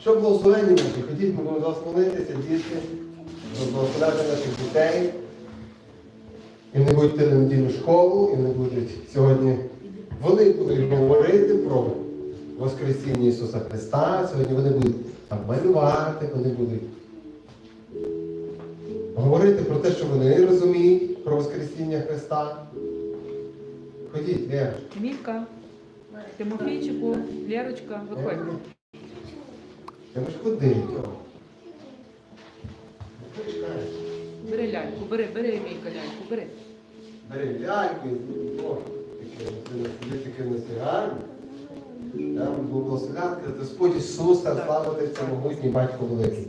Щоб благословені наші, ходіть, будемо за вас молитися, діти, благословляти наших дітей. І вони будуть на недільну школу, і вони будуть сьогодні. Вони будуть говорити про Воскресіння Ісуса Христа. Сьогодні вони будуть там малювати, вони будуть говорити про те, що вони розуміють про Воскресіння Христа. Ходіть, Вера. Мілька, Тимофійчику, Лєрочка, виходь. Я ж ходить. Почекай. Бери ляльку, бери, бери Мілька ляльку, бери. Бери ляльку о, таке, таке на. Там був благословляти, Господь Ісуса, слава Ти, всемогутній Батько Великий.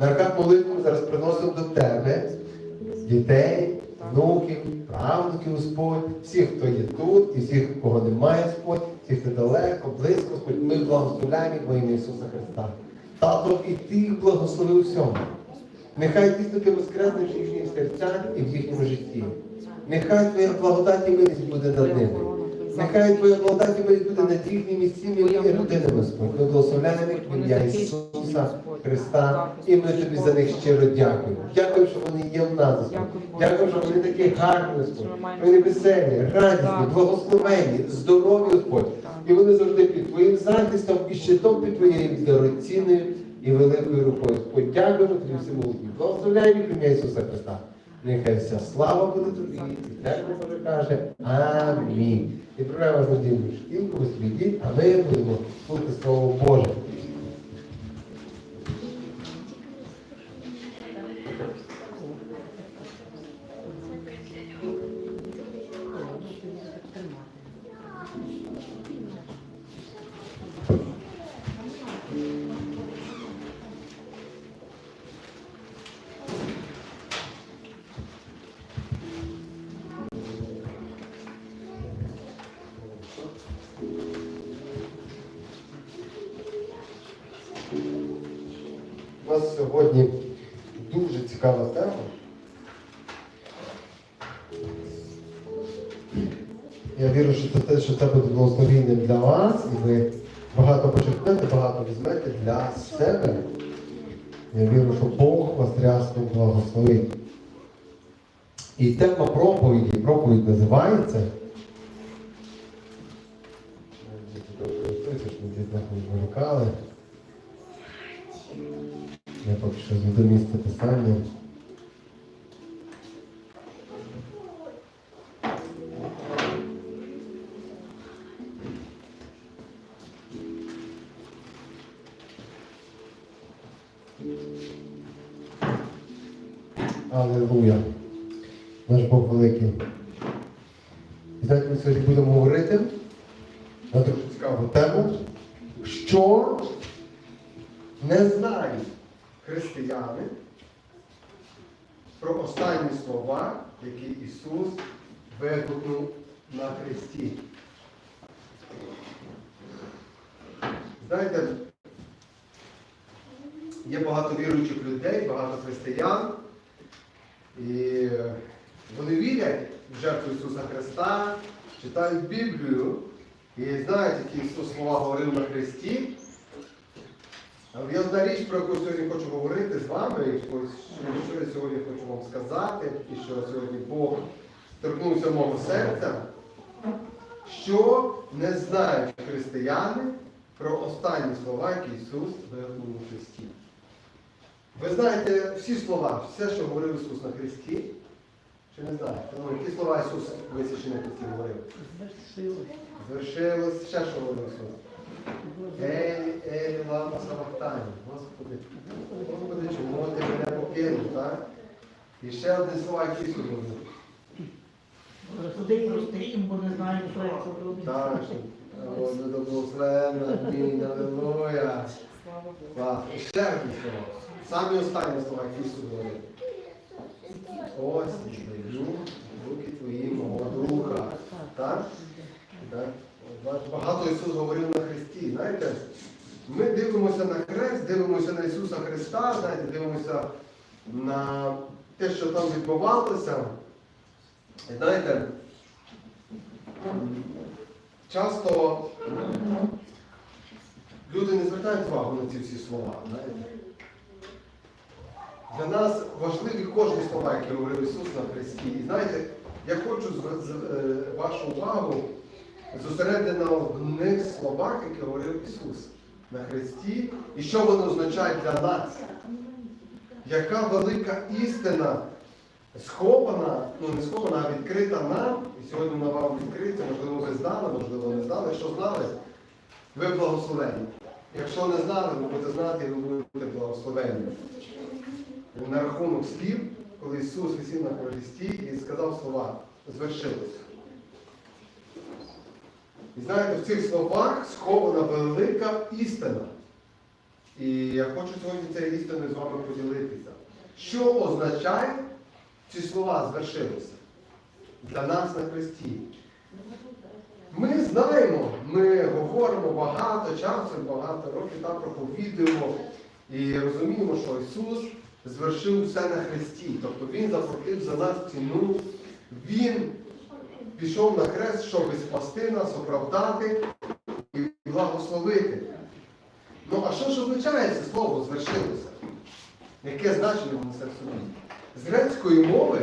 На руках молитву зараз приносимо до Тебе дітей, внуків, правнуків Господь, всіх, хто є тут, і всіх, кого немає Господь, всіх, хто далеко, близько, Господь, ми благословляємо во ім'я Ісуса Христа. Тато, і Ти благослови всьому. Нехай ти стати воскреснеш в їхніх серцях і в їхньому житті. Нехай Твоя благодать і милість буде над ними. Нехай Твоя благодать і буде над їхніми сім'ями і родинами, Господь. Ми благословляємо їх в ім'я Ісуса Христа, і ми тобі за них щиро дякуємо. Дякую, що вони є в нас, Господь. Дякую, що вони такі гарні, Господь. Вони веселі, радісні, благословені, здорові, Господь. І вони завжди під Твоїм захистом і щитом під Твоєю дорогоцінною і великою рукою. Господь, дякуємо тобі всемогутній. Благословляємо в ім'я Ісуса Христа. Нехай вся слава буде тобі, і церква Боже каже Амінь. І вас надійну шкілку, ви собі йдіть, а ми будемо слухати Слово Боже. Сьогодні дуже цікава тема. Я вірю, що це те, що це буде благословінням для вас, і ви багато почерпнете, багато візьмете для себе. Я вірю, що Бог вас рясно благословить. І тема проповіді, проповідь називається. Діти, ми не вимикали. Поки що зведу місце писання. І вони вірять в жертву Ісуса Христа, читають Біблію і знають, які Ісус слова говорив на Христі. Є одна річ, про яку сьогодні хочу говорити з вами, що я сьогодні хочу вам сказати, і що сьогодні Бог торкнувся мого серця, що не знають християни про останні слова, які Ісус вигукнув у Христі. Ви знаєте всі слова, все, що говорив Ісус на Христі, чи не знаєте? Ну, які слова Ісус висічені на Христі говорив? Звершилось, ще що говорив Ісус? Ей, ей, лама Савахтані, Господи, Господи, чому ти мене покинув, так? І ще одне слово, які Ісус говорив. Суди і розстрім, бо не знаю, що я це роблю. Так, до благословенна, Аллилуйя. Слава Богу. Ще одне слово. Самі останні слова, які говорив. Ось даю руки твої мого духа. Так? Так? Багато Ісус говорив на Христі. Знаєте, ми дивимося на хрест, дивимося на Ісуса Христа, знаєте, дивимося на те, що там відбувалося. І знаєте, часто звертайте увагу на ці всі слова. Знаєте? Для нас важливі кожні слова, які говорив Ісус на Христі. І знаєте, я хочу е, вашу увагу зосередити на одних словах, які говорив Ісус на Христі, і що вони означають для нас. Яка велика істина схована, ну не схована, а відкрита нам, і сьогодні вона вам відкрита, можливо, ви знали, можливо, не знали. Якщо знали, ви благословені. Якщо не знали, ви будете знати, і ви будете благословені. На рахунок слів, коли Ісус висів на Христі і сказав слова, звершилося. І знаєте, в цих словах схована велика істина. І я хочу сьогодні цією істиною з вами поділитися. Що означає ці слова звершилося для нас на Христі? Ми знаємо, ми говоримо багато часу, багато років там проповідуємо і розуміємо, що Ісус звершив все на Христі. Тобто Він заплатив за нас ціну, Він пішов на хрест, щоб спасти нас, оправдати і благословити. Ну а що ж означає це слово звершилося? Яке значення воно несе в собі? З грецької мови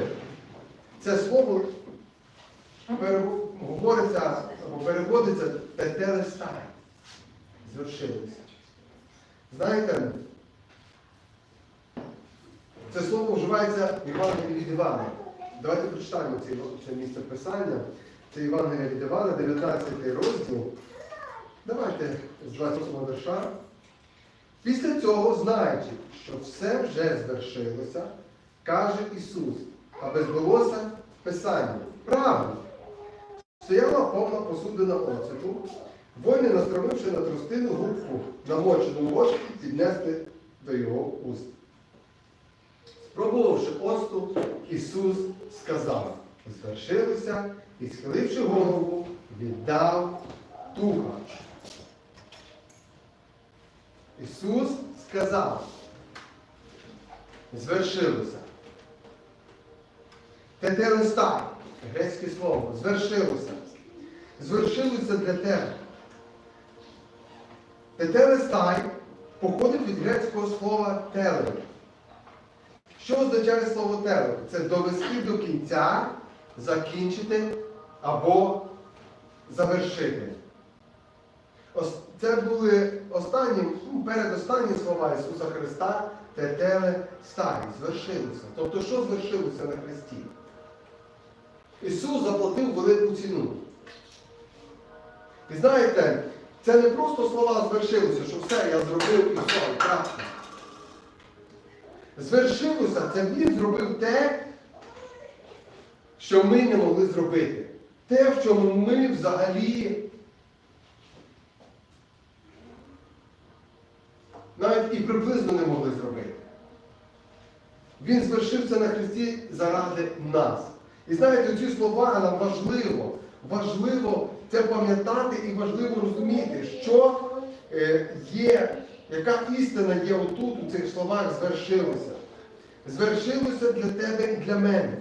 це слово говориться переводиться тетелестай. Звершилося. Знаєте, це слово вживається в Євангелії від Івана. Давайте прочитаємо це, це місце писання. Це Євангелія від Івана, 19 розділ. Давайте з 28 верша. Після цього, знаючи, що все вже звершилося, каже Ісус, аби збулося Писання. Правильно. Стояла повна посудина оцету, воїни, настромивши на трустину губку, намочену в ложці, піднести до його уст. Спробувавши осту, Ісус сказав, звершилося і, схиливши голову, віддав туга. Ісус сказав, звершилося. Тетелестай, грецьке слово, звершилося. Звершилося для тебе. Тетелестай походить від грецького слова теле. Що означає слово теле? Це довести до кінця, закінчити або завершити. Це були останні, ну, передостанні слова Ісуса Христа, тетеле стай, звершилося. Тобто, що звершилося на Христі? Ісус заплатив велику ціну. І знаєте, це не просто слова звершилося, що все, я зробив і все, крапка. Звершилося, це Він зробив те, що ми не могли зробити. Те, в чому ми взагалі навіть і приблизно не могли зробити. Він звершив це на Христі заради нас. І знаєте, ці слова нам важливо. Важливо це пам'ятати і важливо розуміти, що е, є, яка істина є отут, у цих словах звершилося. Звершилося для тебе і для мене.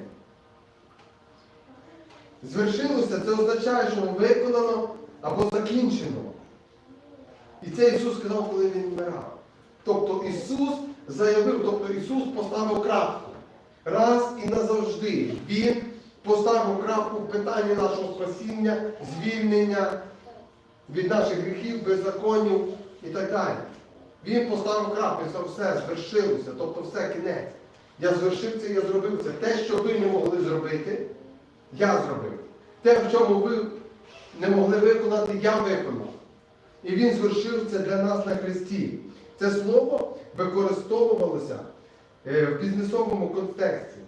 Звершилося це означає, що виконано або закінчено. І це Ісус сказав, коли Він вмирав. Тобто Ісус заявив, тобто Ісус поставив крапку. Раз і назавжди. Він поставив крапку в питанні нашого спасіння, звільнення від наших гріхів, беззаконів і так далі. Він поставив крапку, це все звершилося, тобто все кінець. Я звершив це, я зробив це. Те, що ви не могли зробити, я зробив. Те, в чому ви не могли виконати, я виконав. І він звершив це для нас на Христі. Це слово використовувалося е, в бізнесовому контексті.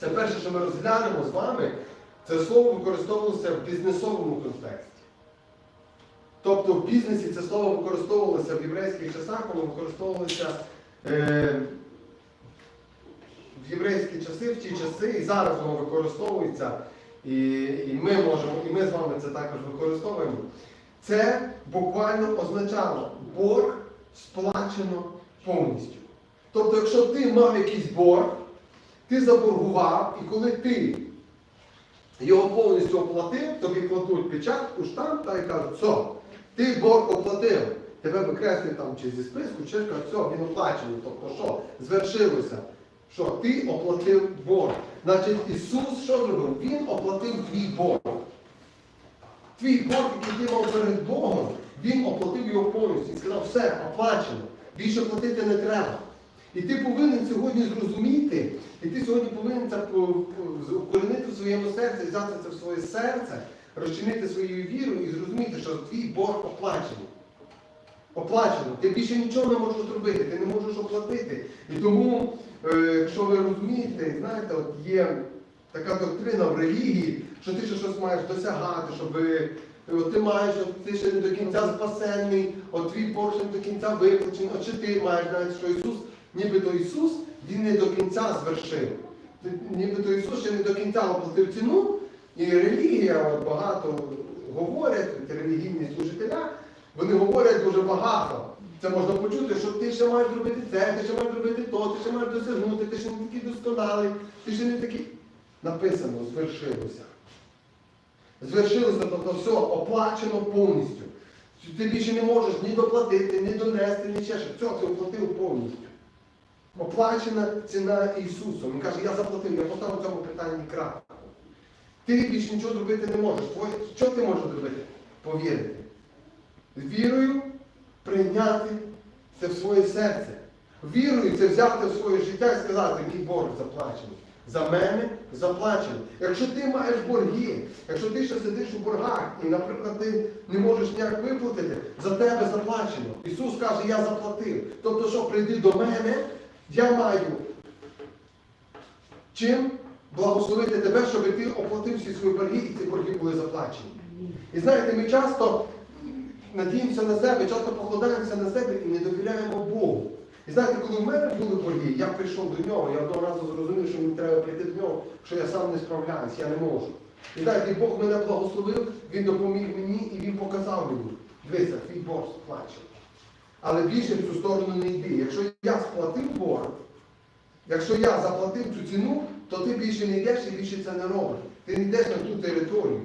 Це перше, що ми розглянемо з вами, це слово використовувалося в бізнесовому контексті. Тобто в бізнесі це слово використовувалося в єврейських часах, воно використовувалося е, в єврейські часи, в ті часи, і зараз воно використовується, і, і ми можемо, і ми з вами це також використовуємо. Це буквально означало борг сплачено повністю. Тобто, якщо ти мав якийсь борг, ти заборгував, і коли ти його повністю оплатив, тобі кладуть печатку, штамп та й кажуть, все, ти борг оплатив. тебе викреслюють там чи зі списку, чи кажуть, все, він оплачений. Тобто що? Звершилося. Що ти оплатив борг. Значить, Ісус що зробив? Він оплатив твій борг. Твій борг, який ти мав перед Богом, він оплатив його повністю. Він сказав, все, оплачено. Більше платити не треба. І ти повинен сьогодні зрозуміти, і ти сьогодні повинен це укорінити в своєму серці, взяти це в своє серце, розчинити своєю вірою і зрозуміти, що твій борг оплачений. Оплачено. Ти більше нічого не можеш зробити, ти не можеш оплатити. І тому, е, якщо ви розумієте, знаєте, от є така доктрина в релігії, що ти ще щось маєш досягати, щоб е, от ти маєш, от ти ще не до кінця спасенний, от твій борг ще не до кінця виплачений, от чи ти маєш навіть, що Ісус, нібито Ісус, Він не до кінця звершив. Нібито Ісус ще не до кінця оплатив ціну, і релігія багато говорять, релігійні служителя, вони говорять дуже багато. Це можна почути, що ти ще маєш зробити це, ти ще маєш зробити то, ти ще маєш досягнути, ти ще не такий досконалий, ти ще не такий. Написано, звершилося. Звершилося, тобто все, оплачено повністю. Ти більше не можеш ні доплатити, ні донести, ні ще щось. Все, ти оплатив повністю. Оплачена ціна Ісусом. Він каже, я заплатив, я поставив цьому питанні крапку. Ти більше нічого зробити не можеш. Твоє- Що ти можеш зробити? Повірити. Вірою прийняти це в своє серце. Вірою це взяти в своє життя і сказати, мій борг заплачений. За мене заплачено. Якщо ти маєш борги, якщо ти ще сидиш у боргах і, наприклад, ти не можеш ніяк виплатити, за тебе заплачено. Ісус каже, я заплатив. Тобто, що прийди до мене, я маю чим благословити тебе, щоб ти оплатив всі свої борги і ці борги були заплачені. І знаєте, ми часто надіємося на себе, часто покладаємося на себе і не довіряємо Богу. І знаєте, коли в мене були борги, я прийшов до нього, я одного разу зрозумів, що мені треба прийти до нього, що я сам не справляюсь, я не можу. І знаєте, Бог мене благословив, Він допоміг мені і Він показав мені. Дивися, твій борг сплачений. Але більше в цю сторону не йди. Якщо я сплатив борг, якщо я заплатив цю ціну, то ти більше не йдеш і більше це не робиш. Ти не йдеш на ту територію.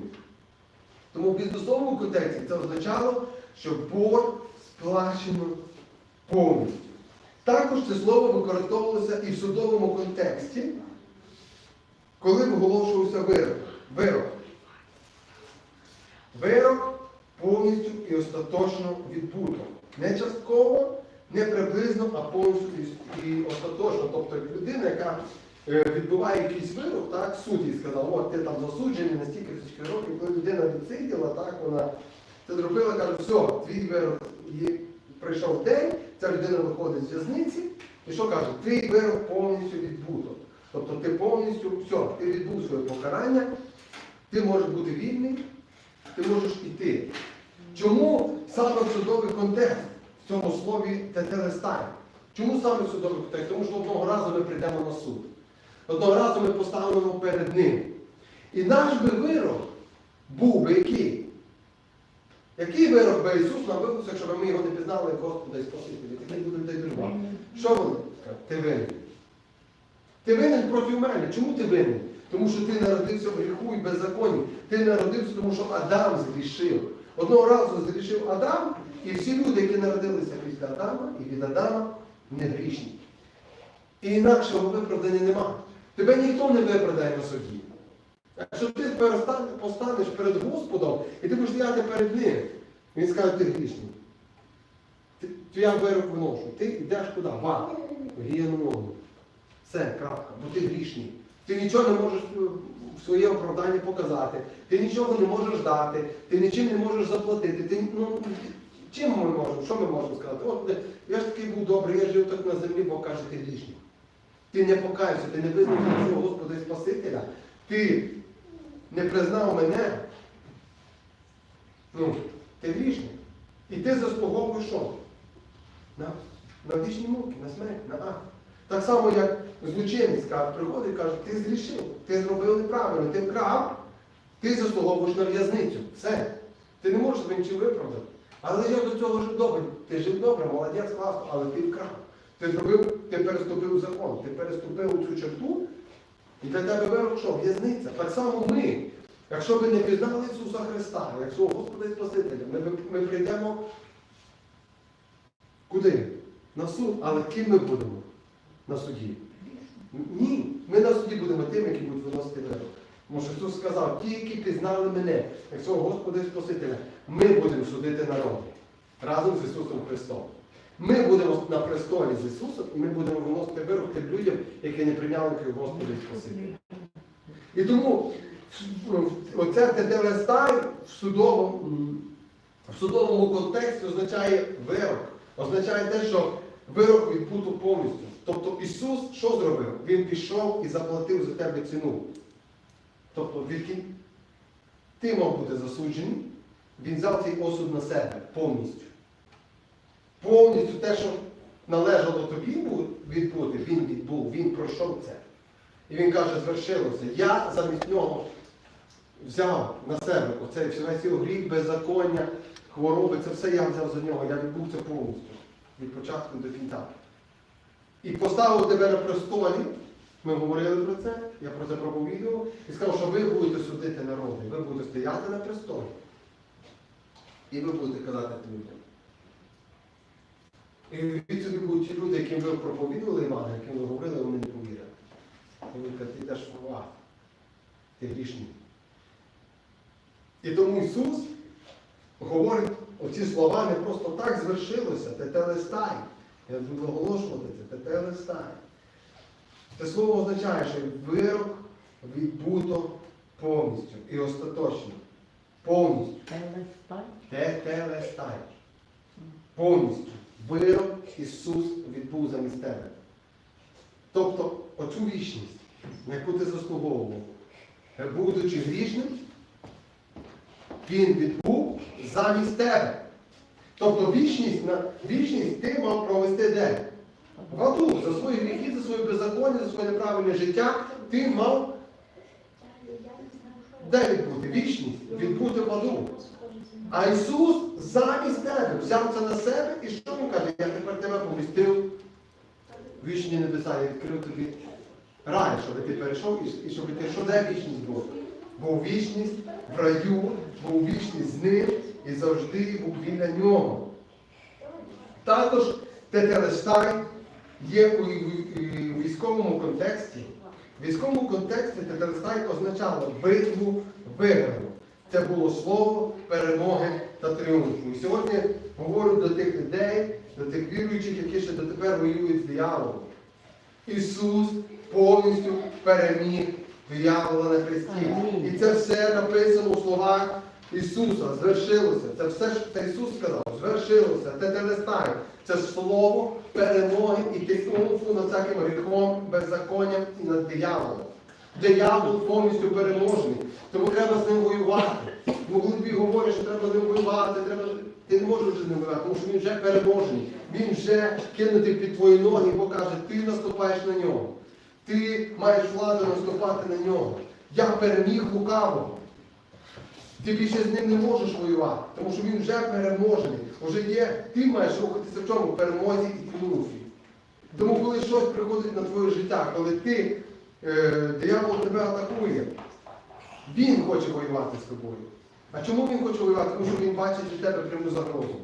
Тому в бізнесовому контексті це означало, що борг сплачено повністю. Також це слово використовувалося і в судовому контексті, коли виголошувався вирок. Вирок. Вирок повністю і остаточно відбуто. Не частково, не приблизно, а повністю і- остаточно. Тобто людина, яка відбуває якийсь вирок, так, судді сказав, от ти там засуджений на стільки тисяч років, коли людина відсиділа, так, вона це зробила, каже, все, твій вирок є, прийшов день, ця людина виходить з в'язниці, і що каже, твій вирок повністю відбуто. Тобто ти повністю, все, ти відбув своє покарання, ти можеш бути вільний, ти можеш іти. Чому саме судовий контекст в цьому слові тетерестай? Чому саме судовий контекст? Тому що одного разу ми прийдемо на суд. Одного разу ми поставимо перед ним. І наш би вирок був би який? Який вирок би Ісус нам випустив, якщо ми його не пізнали Господа і Спасителя? Такий буде людей друга. Що вони? Ти винен. Ти винен проти мене. Чому ти винен? Тому що ти народився в гріху і беззаконні. Ти народився, тому що Адам згрішив. Одного разу згрішив Адам, і всі люди, які народилися після Адама і від Адама, не грішні. І інакшого виправдання нема. Тебе ніхто не виправдає на суді. Якщо ти постанеш перед Господом, і ти будеш стояти перед ним, він скаже, ти грішний. То я вирок виношу. Ти йдеш куди? В ад. Гієну вогню. Все, крапка. Бо ти грішний. Ти нічого не можеш е, в своє оправдання показати, ти нічого не можеш дати, ти нічим не можеш заплатити. Ти, ну, чим ми можемо? Що ми можемо сказати? От, я ж такий був добрий, я жив так на землі, Бог каже, ти грішний. Ти не покаявся, ти не визнав свого Господа і Спасителя. Ти не признав мене. Ну, ти грішний. І ти заслуговуєш що? На, на вічні муки, на смерть, на ад. Так само, як злочинець приходить і каже, ти зрішив, ти зробив неправильно, ти вкрав, ти заслуговуєш на в'язницю. Все. Ти не можеш себе нічим виправдати. Але я до цього жив добре. Ти жив добре, молодець, класно, але ти вкрав. Ти зробив, ти переступив закон, ти переступив цю черту, і для тебе вирок що? В'язниця. Так само ми. Якщо ви не пізнали Ісуса Христа, як свого Господа і Спасителя, ми, ми прийдемо Куди? На суд. Але ким ми будемо на суді? Ні. Ми на суді будемо тим, які будуть виносити вирок. Тому що Ісус сказав, ті, які пізнали мене, як свого Господа і Спасителя, ми будемо судити народ разом з Ісусом Христом. Ми будемо на престолі з Ісусом і ми будемо виносити вирок тим людям, які не прийняли як Господа і. І тому ну, оце теtelestai в судовому, в судовому контексті означає вирок. Означає те, що вирок відбуто повністю. Тобто Ісус що зробив? Він пішов і заплатив за тебе ціну. Тобто від ти мав бути засуджений, він взяв цей осуд на себе повністю. Повністю те, що належало тобі відбути, він відбув, він пройшов це. І він каже, звершилося. Я замість нього взяв на себе оцей його гріх, беззаконня, хвороби, це все я взяв за нього, я відбув це повністю. Від початку до кінця. І поставив тебе на престолі. Ми говорили про це, я про це проповідував, і сказав, що ви будете судити народи, ви будете стояти на престолі. І ви будете казати людям. І від будуть ті люди, яким ви проповідували Івана, яким ви говорили, вони не повірили. І він каже, ти йдеш в. Ти грішний. І тому Ісус говорить оці слова не просто так звершилося, тетелестай. Я буду оголошувати це, тетелестай. Це слово означає, що вирок відбуто повністю і остаточно. Повністю. Телестай. Тетелестай. Повністю. Вирок Ісус відбув замість тебе. Тобто оцю вічність, на яку ти заслуговував, будучи грішним, Він відбув замість тебе. Тобто вічність, на, вічність ти мав провести де? В аду, за свої гріхи, за своє беззаконня, за своє неправильне життя, ти мав де відбути? Вічність, відбути в аду. А Ісус замість тебе взяв це на себе і що він каже? Я тепер тебе помістив вічні небеса, я відкрив тобі рай, щоб ти перейшов і, щоб ти що де вічність була? Був вічність в раю, був вічність з ним і завжди був біля нього. Також Тетелестай є у, військовому контексті. В військовому контексті Тетелестай означало битву виграну. Це було слово перемоги та тріумфу. І сьогодні говорю до тих людей, до тих віруючих, які ще дотепер воюють з дияволом. Ісус повністю переміг диявола на Христі. І це все написано у словах Ісуса. Звершилося. Це все це Ісус сказав. Звершилося. Це телестай. Це слово перемоги і тріумфу над всяким гріхом, беззаконням і над дияволом. Диявол повністю переможений. Тому треба з ним воювати. Бо коли тобі говорять, що треба з ним воювати, треба... ти не можеш вже з ним воювати, тому що він вже переможений. Він вже кинутий під твої ноги, бо каже, ти наступаєш на нього. Ти маєш владу наступати на нього. Я переміг лукавого. Ти більше з ним не можеш воювати, тому що він вже переможений. Уже є, ти маєш рухатися в чому? В перемозі і тріумфі. Тому коли щось приходить на твоє життя, коли ти, диявол тебе атакує, він хоче воювати з тобою. А чому він хоче воювати? Тому що він бачить від тебе пряму загрозу.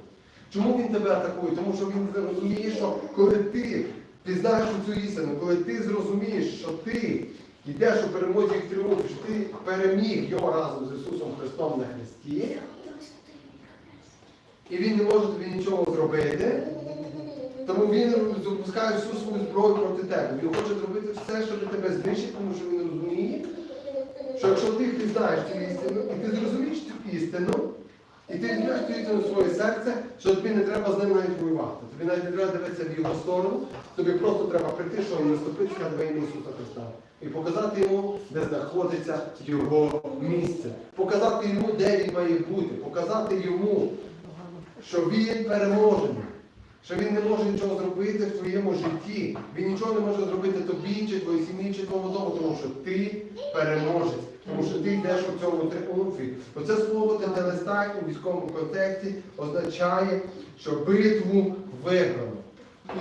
Чому він тебе атакує? Тому що він розуміє, що коли ти пізнаєш цю істину, коли ти зрозумієш, що ти йдеш у перемозі в тріумфі, що ти переміг його разом з Ісусом Христом на Христі, і він не може тобі нічого зробити, тому він запускає всю свою зброю проти тебе. Він хоче зробити все, щоб тебе знищити, тому що він розуміє, що якщо ти пізнаєш цю істину, і ти зрозумієш цю істину, і ти візьмеш цю істину в своє серце, що тобі не треба з ним навіть воювати. Тобі навіть не треба дивитися в його сторону, тобі просто треба прийти, що і наступити на ім'я Ісуса Христа. І показати йому, де знаходиться його місце. Показати йому, де він має бути, показати йому, що він переможений, що він не може нічого зробити в твоєму житті. Він нічого не може зробити тобі, чи твоїй сім'ї, чи твоєму дому, тому що ти переможець, тому що ти йдеш у цьому тріумфі. Оце слово телестай у військовому контексті означає, що битву виграно.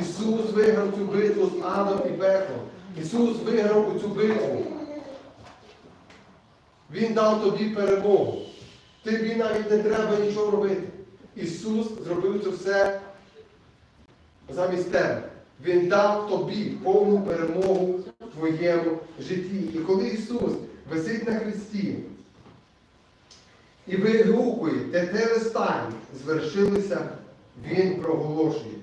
Ісус виграв цю битву з адом і пеклом. Ісус виграв у цю битву. Він дав тобі перемогу. Тобі навіть не треба нічого робити. Ісус зробив це все замість тебе. Він дав тобі повну перемогу в твоєму житті. І коли Ісус висить на хресті і вигукує, те те стань, звершилося, Він проголошує.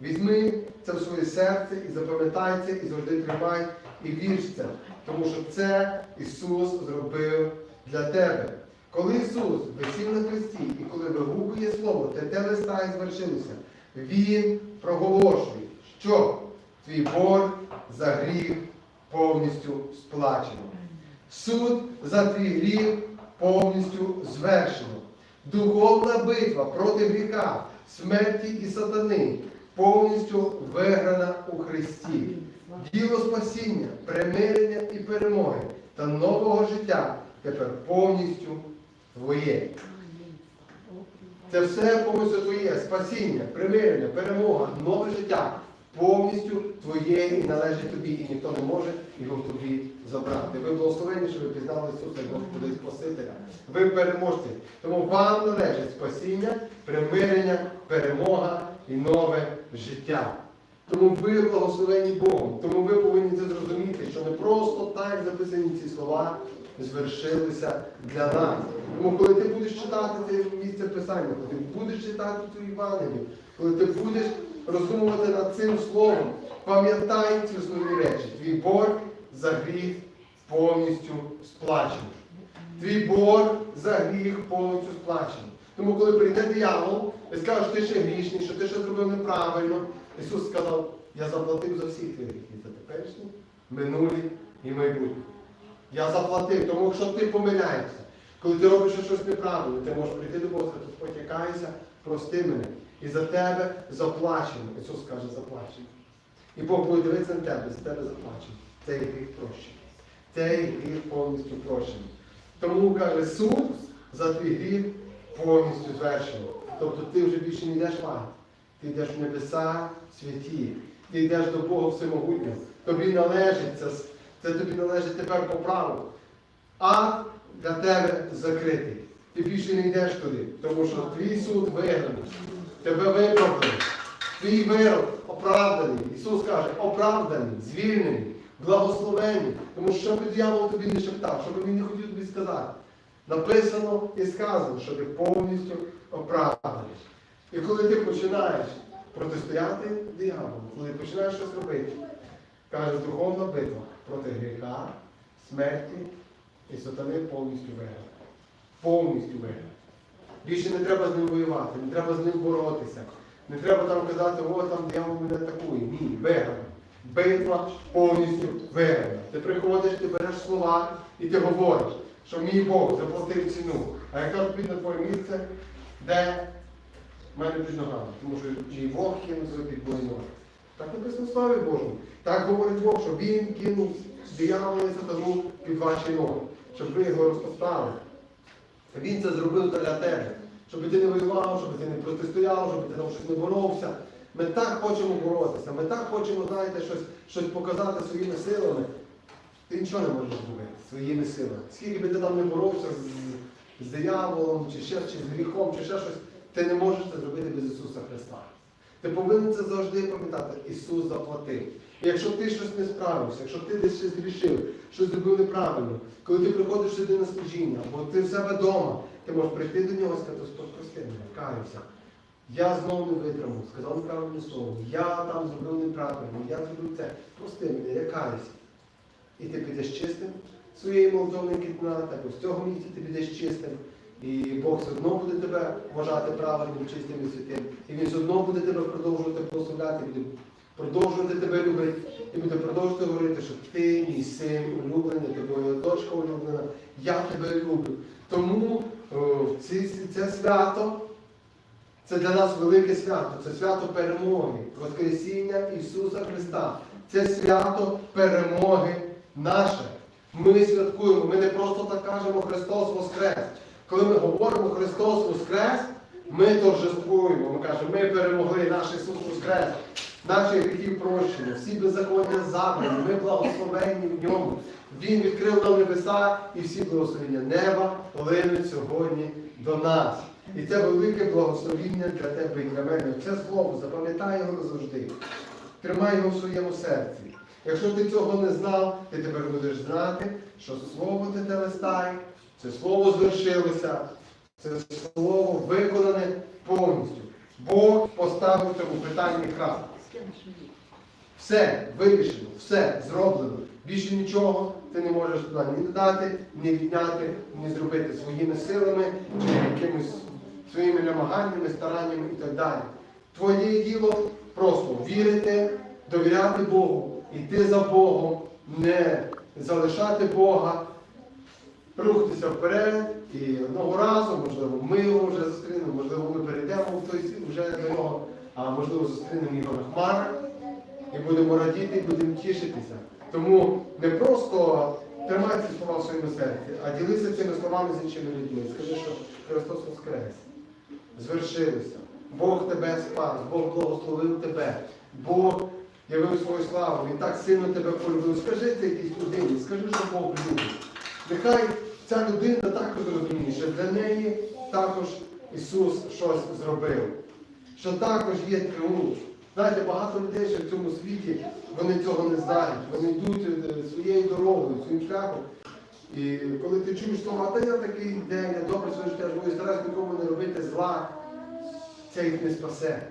Візьми це в своє серце і запам'ятай це, і завжди тримай, і вір це. Тому що це Ісус зробив для тебе. Коли Ісус висів на хресті і коли вигукує Слово, те те листа звершилося, Він проголошує, що твій борг за гріх повністю сплачено. Суд за твій гріх повністю звершено. Духовна битва проти гріха, смерті і сатани повністю виграна у Христі. Діло спасіння, примирення і перемоги та нового життя тепер повністю твоє. Це все повністю твоє спасіння, примирення, перемога, нове життя повністю твоє і належить тобі, і ніхто не може його тобі забрати. Ви благословені, що ви пізнали Ісуса як Господа і Спасителя. Ви переможці. Тому вам належить спасіння, примирення, перемога і нове життя. Тому ви благословені Богом. Тому ви повинні це зрозуміти, що не просто так записані ці слова звершилися для нас. Тому коли ти будеш читати це місце Писання, коли ти будеш читати цю Євангелію, коли ти будеш роздумувати над цим словом, пам'ятай ці основні речі. Твій борг за гріх повністю сплачений. Твій борг за гріх повністю сплачений. Тому, коли прийде диявол і скаже, що ти ще грішний, що ти ще зробив неправильно, Ісус сказав, я заплатив за всі твої гріхи, за теперішні, минулі і майбутні. Я заплатив, тому якщо ти помиляєшся, коли ти робиш щось неправильно, ти можеш прийти до Бога, сказати, Господь, я прости мене. І за тебе заплачено. Ісус каже, заплачено. І Бог буде дивитися на тебе, за тебе заплачено. Цей гріх прощений. Цей гріх повністю прощений. Тому каже, суд за твій гріх повністю звершено. Тобто ти вже більше не йдеш ад. Ти йдеш в небеса святі. Ти йдеш до Бога Всемогутнього. Тобі належить це, це тобі належить тепер по праву. Ад для тебе закритий. Ти більше не йдеш туди, тому що твій суд виграний. Тебе виправдали. Твій вирок оправданий. Ісус каже, оправданий, звільнений, благословений. Тому що би диявол тобі не шептав, що би він не хотів тобі сказати. Написано і сказано, що ти повністю оправданий. І коли ти починаєш протистояти дияволу, коли ти починаєш щось робити, каже, духовна битва проти гріха, смерті і сатани повністю виграна. Повністю виграна. Більше не треба з ним воювати, не треба з ним боротися. Не треба там казати, о, там диявол мене атакує. Ні, виграно. Битва повністю виграна. Ти приходиш, ти береш слова і ти говориш, що мій Бог заплатив ціну. А яка тобі на твоє місце, де в мене під ногами. Тому що чий Бог кинув себе під ноги. Так написано в Славі Божому. Так говорить Бог, що Він кинув диявола і сатану під ваші ноги, щоб ви його розтоптали. Він це зробив для тебе, щоб ти не воював, щоб ти не протистояв, щоб ти там щось не боровся. Ми так хочемо боротися, ми так хочемо, знаєте, щось, щось показати своїми силами. Ти нічого не можеш зробити своїми силами. Скільки би ти там не боровся з, з дияволом, чи ще чи з гріхом, чи ще щось, ти не можеш це зробити без Ісуса Христа. Ти повинен це завжди пам'ятати. Ісус заплатив. І якщо ти щось не справився, якщо ти десь щось зрішив, щось зробив неправильно, коли ти приходиш сюди на служіння, або ти в себе вдома, ти можеш прийти до нього і сказати, прости мене, каюся. Я знову не витримав, сказав неправильне слово, я там зробив неправильно, я зробив це. Прости мене, я каюся. І ти підеш чистим своєї молодовної кімнати, або з цього місця ти підеш чистим. І Бог все одно буде тебе вважати правильним, чистим і святим. І Він все одно буде тебе продовжувати благословляти, буде продовжувати тебе любити. І буде продовжувати говорити, що ти мій син улюблений, ти дочка улюблена, я тебе люблю. Тому ці, це свято, це для нас велике свято, це свято перемоги, Воскресіння Ісуса Христа. Це свято перемоги наше. Ми святкуємо, ми не просто так кажемо Христос Воскрес. Коли ми говоримо Христос Воскрес, ми торжествуємо. Ми кажемо, ми перемогли наш Ісус Воскрес, наші гріхи прощені, всі беззаконня забрані, ми благословенні в ньому. Він відкрив нам небеса і всі благословення неба линуть сьогодні до нас. І це велике благословіння для тебе і для мене. Це слово, запам'ятай його назавжди. Тримай його в своєму серці. Якщо ти цього не знав, ти тепер будеш знати, що слово ти те листай, це слово звершилося, це слово виконане повністю. Бог поставив цьому питанні крапку. Все вирішено, все зроблено. Більше нічого ти не можеш туди ні додати, ні відняти, ні зробити своїми силами чи якимось своїми намаганнями, стараннями і так далі. Твоє діло просто вірити, довіряти Богу, йти за Богом, не залишати Бога, рухатися вперед і одного разу, можливо, ми його вже зустрінемо, можливо, ми перейдемо в той світ вже до нього, а можливо зустрінемо його на хмарах і будемо радіти, і будемо тішитися. Тому не просто тримай ці слова в своєму серці, а ділися цими словами з іншими людьми. Скажи, що Христос Воскрес. Звершилося. Бог тебе спас, Бог благословив тебе. Бог явив свою славу, Він так сильно тебе полюбив. Скажи це якійсь людині, скажи, що Бог любить. Нехай ця людина також розуміє, що для неї також Ісус щось зробив. Що також є тріумф. Знаєте, багато людей ще в цьому світі вони цього не знають. Вони йдуть е, своєю дорогою, своїм шляхом. І коли ти чуєш слова, та я такий день, я добре своє життя живу, і стараюсь нікому не робити зла, це їх не спасе.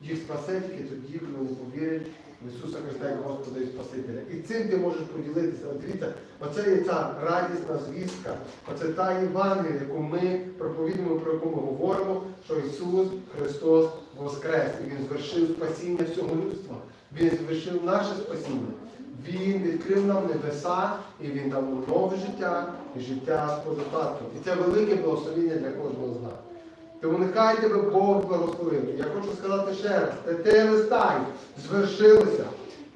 Їх спасе тільки тоді, коли вони повірять Ісуса Христа як Господа і Спасителя. І цим ти можеш поділитися. От дивіться, оце є ця радісна звістка, оце та Євангелія, яку ми проповідуємо, про яку ми говоримо, що Ісус Христос Воскрес. І Він звершив спасіння всього людства. Він звершив наше спасіння. Він відкрив нам небеса, і Він дав нам нове життя і життя з достатком. І це велике благословення для кожного з нас. Тому нехай тебе Бог благословив. Я хочу сказати ще раз, те листай, звершилося.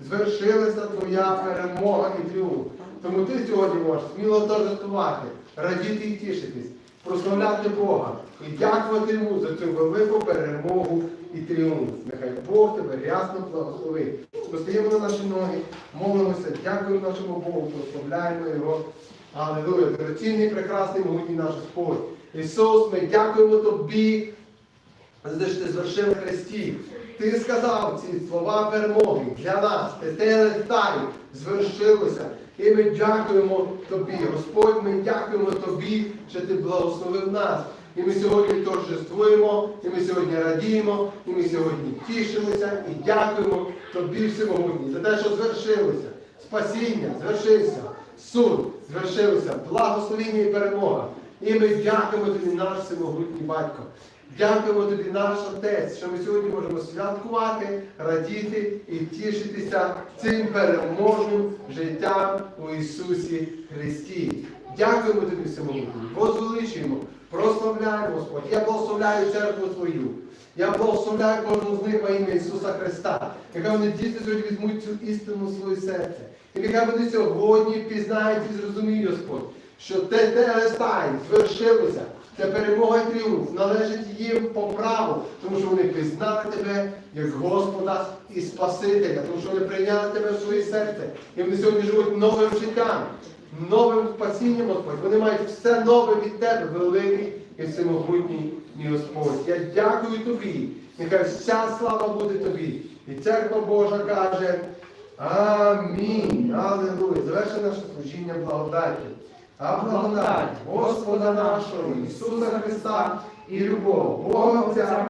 Звершилася твоя перемога і тріумф. Тому ти сьогодні можеш сміло торжествувати, радіти і тішитись, прославляти Бога і дякувати йому за цю велику перемогу і тріумф. Нехай Бог тебе рясно благословить. Постаємо на наші ноги, молимося, дякуємо нашому Богу, прославляємо Його. Аллилуйя! Дорогоцінний, прекрасний, могутній наш Господь. Ісус, ми дякуємо Тобі за те, що ти звершив на Христі. Ти сказав ці слова перемоги для нас. Ти те листаю, звершилося. І ми дякуємо Тобі. Господь, ми дякуємо Тобі, що Ти благословив нас. І ми сьогодні торжествуємо, і ми сьогодні радіємо, і ми сьогодні тішимося і дякуємо Тобі всемогутній за те, що звершилося. Спасіння звершився, суд звершився, благословіння і перемога. І ми дякуємо тобі, наш всемогутній батько. Дякуємо тобі, наш Отець, що ми сьогодні можемо святкувати, радіти і тішитися цим переможним життям у Ісусі Христі. Дякуємо тобі всемогутній, возвеличуємо, прославляємо Господь. Я благословляю церкву Твою. Я благословляю кожного з них во ім'я Ісуса Христа. Нехай вони дійсно сьогодні візьмуть цю істину в своє серце. І нехай вони сьогодні пізнають і зрозуміють, Господь, що те те листай звершилося. Ця перемога і тріумф належить їм по праву, тому що вони пізнали тебе як Господа і Спасителя, тому що вони прийняли тебе в своє серце. І вони сьогодні живуть новим життям, новим спасінням, Господь. Вони мають все нове від тебе, великий і всемогутній мій Господь. Я дякую тобі. Нехай вся слава буде тобі. І церква Божа каже. Амінь. Аллилуйя. Завершено наше служіння благодаті. А благодать Господа нашого Ісуса Христа і любов Бога Отця